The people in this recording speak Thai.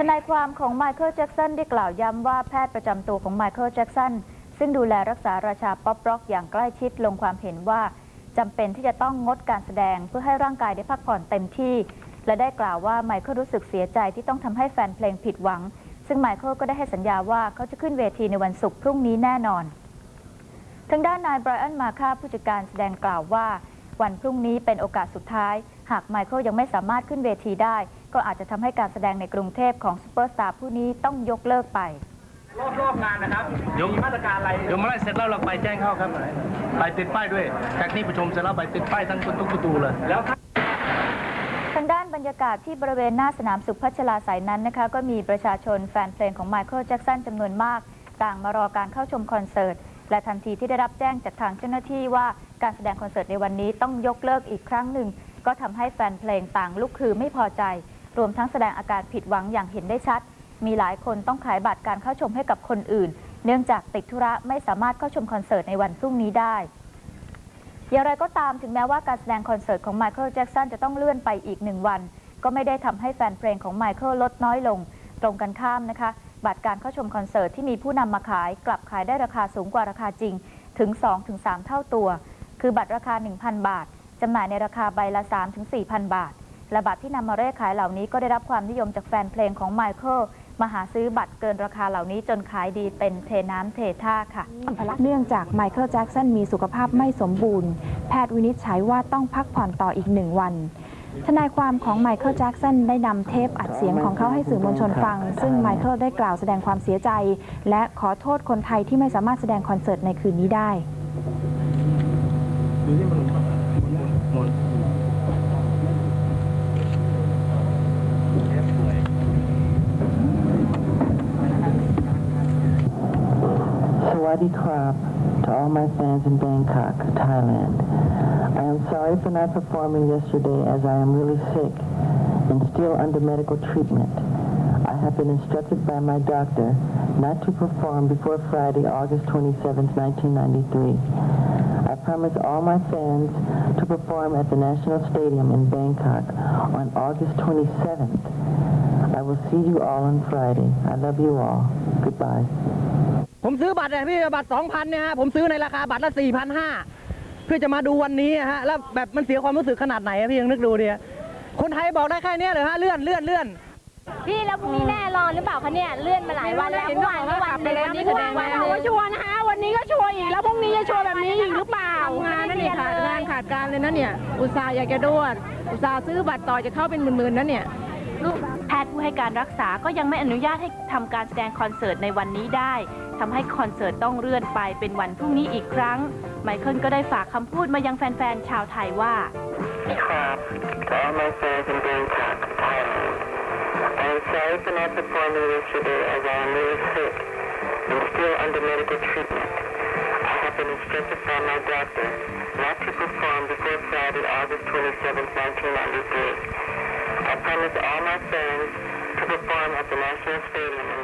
ทนายความของไมเคิลแจ็กสันได้กล่าวย้ำว่าแพทย์ประจำตัวของไมเคิลแจ็กสันซึ่งดูแลรักษาราชาป๊อปร็อกอย่างใกล้ชิดลงความเห็นว่าจำเป็นที่จะต้องงดการแสดงเพื่อให้ร่างกายได้พักผ่อนเต็มที่ และได้กล่าวว่าไมเคิลรู้สึกเสียใจที่ต้องทำให้แฟนเพลงผิดหวัง ซึ่งไมเคิลก็ได้ให้สัญญาว่าเขาจะขึ้นเวทีในวันศุกร์พรุ่งนี้แน่นอนทางด้านนายไบรอันมาคาผู้จัดการแสดงกล่าวว่า วันพรุ่งนี้เป็นโอกาสสุดท้าย หากไมเคิลยังไม่สามารถขึ้นเวทีได้ ก็อาจจะทำให้การแสดงในกรุงเทพของซูเปอร์สตาร์ผู้นี้ต้องยกเลิกไป รอบรอบงานนะครับยก มีมาตรการอะไร เดี๋ยวมาไล่เสร็จแล้วเราไปแจ้งเข้าครับไปติดป้ายด้วยจากที่ประชุมเสร็จแล้วไปติดป้ายทั้งทุกประตูเลย แล้วถ้าทางด้านบรรยากาศที่บริเวณหน้าสนามสุขพัชลาสายนั้นนะคะ ก็มีประชาชนแฟนเพลงของไมเคิลแจ็กสันจำนวนมาก ต่างมารอการเข้าชมคอนเสิร์ต และทันทีที่ได้รับแจ้งจากทางเจ้าหน้าที่ว่าการแสดงคอนเสิร์ตในวันนี้ต้องยกเลิกอีกครั้งหนึ่ง ก็ทำให้แฟนเพลงต่างลุกคือไม่พอใจ รวมทั้งแสดงอาการผิดหวังอย่างเห็นได้ชัด มีหลายคนต้องขายบัตรการเข้าชมให้กับคนอื่น เนื่องจากติดธุระไม่สามารถเข้าชมคอนเสิร์ตในวันพรุ่งนี้ได้ อย่างไรก็ตามถึงแม้ว่าการแสดงคอนเสิร์ตของไมเคิลแจ็กสันจะต้องเลื่อนไปอีกหนึ่งวัน ก็ไม่ได้ทำให้แฟนเพลงของไมเคิลลดน้อยลง ตรงกันข้ามนะคะ บัตรการเข้าชมคอนเสิร์ตที่มีผู้นำมาขาย กลับขายได้ราคาสูงกว่าราคาจริงถึง 2-3 เท่าตัว คือบัตรราคา 1,000 บาทจำหน่ายในราคาใบละ 3-4,000 บาท และบัตรที่นำมาเร่ขายเหล่านี้ก็ได้รับความนิยมจากแฟนเพลงของไมเคิลมาหาซื้อบัตรเกินราคาเหล่านี้จนขายดีเป็นเทน้ำเทท่าค่ะ เนื่องจากไมเคิลแจ็กสันมีสุขภาพไม่สมบูรณ์ แพทย์วินิจฉัยว่าต้องพักผ่อนต่ออีกหนึ่งวันทนายความของไมเคิลแจ็กสันได้นำเทปอัดเสียงของเขาให้สื่อมวลชนฟัง ซึ่งไมเคิลได้กล่าวแสดงความเสียใจ และขอโทษคนไทยที่ไม่สามารถแสดงคอนเสิร์ตในคืนนี้ได้ Sawadi Krap to all my fans in Bangkok, Thailand. I am sorry for not performing yesterday as I am really sick and still under medical treatment. I have been instructed by my doctor not to perform before Friday, August 27, 1993. I promise all my fans to perform at the National Stadium in Bangkok on August 27th. I will see you all on Friday. I love you all. Goodbye. ผมซื้อบัตรเนี่ยพี่บัตรสองพันเนี่ยฮะผมซื้อในราคาบัตรละสี่พันห้าเพื่อจะมาดูวันนี้ฮะแล้วแบบมันเสียความรู้สึกขนาดไหนอะพี่ยังนึกดูดิคนไทยบอกได้แค่เนี้ยเลยฮะเลื่อนเลื่อนเลื่อน พี่แล้วพรุ่งนี้แน่นอนหรือเปล่าคะเนี่ยเลื่อนมาหลายวันแล้วเมื่อวานก็วันหนึ่งวันนี้ก็วันวันหนึ่งก็ชัวร์นะคะวันนี้ก็ชัวร์อีกแล้วพรุ่งนี้จะชัวร์แบบนี้อีกหรือเปล่างานนั่นเนี่ยขาดงานขาดการเลยนะเนี่ย อุตส่าห์อยากจะดวดอุตส่าห์ซื้อบัตรต่อจะเข้าเป็นหมื่นๆนะเนี่ยแพ ทย์ผู้ให้การรักษาก็ยังไม่อนุญาตให้ทำการแสดงคอนเสิร์ตในวันนี้ได้ทำให้คอนเสิร์ตต้องเลื่อนไปเป็นวันพรุ่งนี้อีกครั้ง ไมเคิลก็ได้ฝากคำพูดมายังแฟนๆชาวไทยว่า Crap to all my fans in Bangkok, I am sorry for not performing yesterday as I am really sick and still under medical treatment. I have been instructed by my doctor not to perform before Friday, August 27, 1993. my soul to perform at the National Stadium.